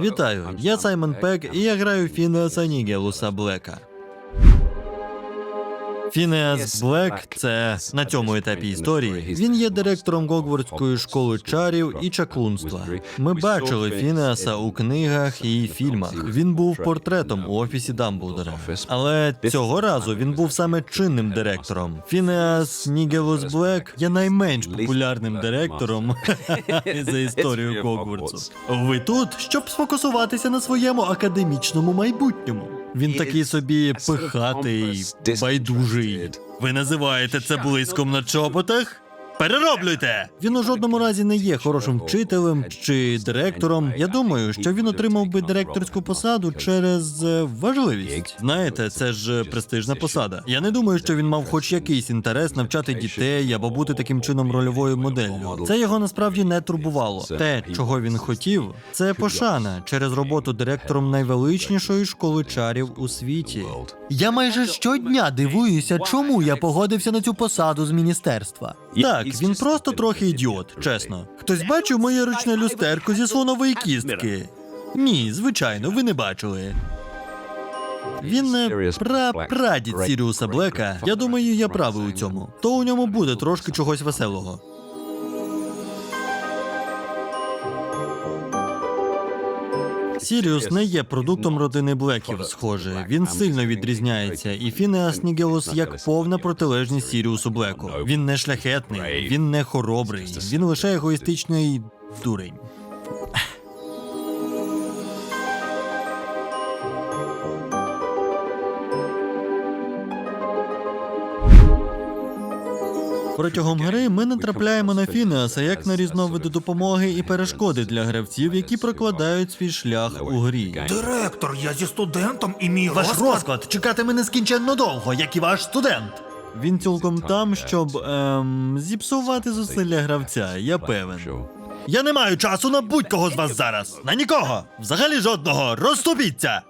Вітаю, я Саймон Пек, і я граю Фінеаса Нігелуса Блека. Фінеас Блек це на цьому етапі історії. Він є директором Гогвардської школи чарів і чаклунства. Ми бачили Фінеаса у книгах і фільмах. Він був портретом у офісі Дамблдора. Але цього разу він був саме чинним директором. Фінеас Нігелус Блек є найменш популярним директором за історію Гогвардсу. Ви тут, щоб сфокусуватися на своєму академічному майбутньому. Він такий собі пихатий, байдужий. Ви називаєте це блиском на чоботах? Перероблюйте! Він у жодному разі не є хорошим вчителем чи директором. Я думаю, що він отримав би директорську посаду через е, важливість. Знаєте, це ж е, престижна посада. Я не думаю, що він мав хоч якийсь інтерес навчати дітей або бути таким чином рольовою моделлю. Це його насправді не турбувало. Те, чого він хотів, це пошана через роботу директором найвеличнішої школи чарів у світі. Я майже щодня дивуюся, чому я погодився на цю посаду з міністерства. Так, він просто трохи ідіот, чесно. Хтось бачив моє ручне люстерко зі слонової кістки? Ні, звичайно, ви не бачили. Він не пра-прадід Сіріуса Блека. Я думаю, я правий у цьому. То у ньому буде трошки чогось веселого. Сіріус не є продуктом родини Блеків, схоже. Він сильно відрізняється, і Фінеас Нігелус як повна протилежність Сіріусу Блеку. Він не шляхетний, він не хоробрий, він лише егоїстичний дурень. Протягом гри ми натрапляємо на Фінеаса як на різновиди допомоги і перешкоди для гравців, які прокладають свій шлях у грі. Директор, я зі студентом і мій Ваш розклад... розклад чекатиме нескінченно довго, як і ваш студент. Він цілком там, щоб ем, зіпсувати зусилля гравця, я певен. Я не маю часу на будь-кого з вас зараз. На нікого. Взагалі жодного. Розступіться.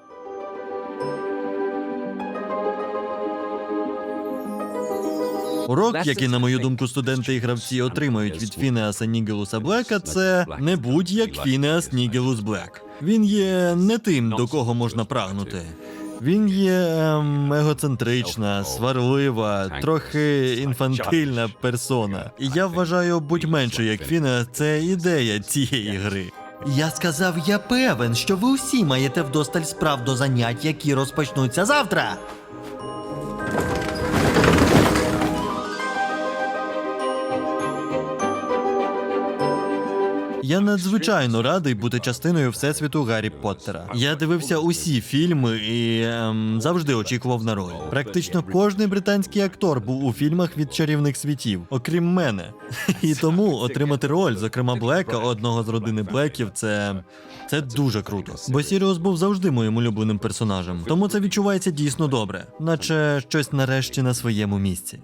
Урок, який, на мою думку, студенти і гравці отримають від Фінеаса Нігелуса Блека, це не будь як Фінеас Нігелус Блек. Він є не тим, до кого можна прагнути. Він є ем, егоцентрична, сварлива, трохи інфантильна персона. І я вважаю, будь менше як Фінеас, це ідея цієї гри. Я сказав, я певен, що ви усі маєте вдосталь справ до занять, які розпочнуться завтра. Я надзвичайно радий бути частиною всесвіту Гаррі Поттера. Я дивився усі фільми і ем, завжди очікував на роль. Практично кожний британський актор був у фільмах від чарівних світів, окрім мене. І тому отримати роль, зокрема Блека, одного з родини Блеків, це. Це дуже круто. Бо Сіріус був завжди моїм улюбленим персонажем, тому це відчувається дійсно добре, наче щось нарешті на своєму місці.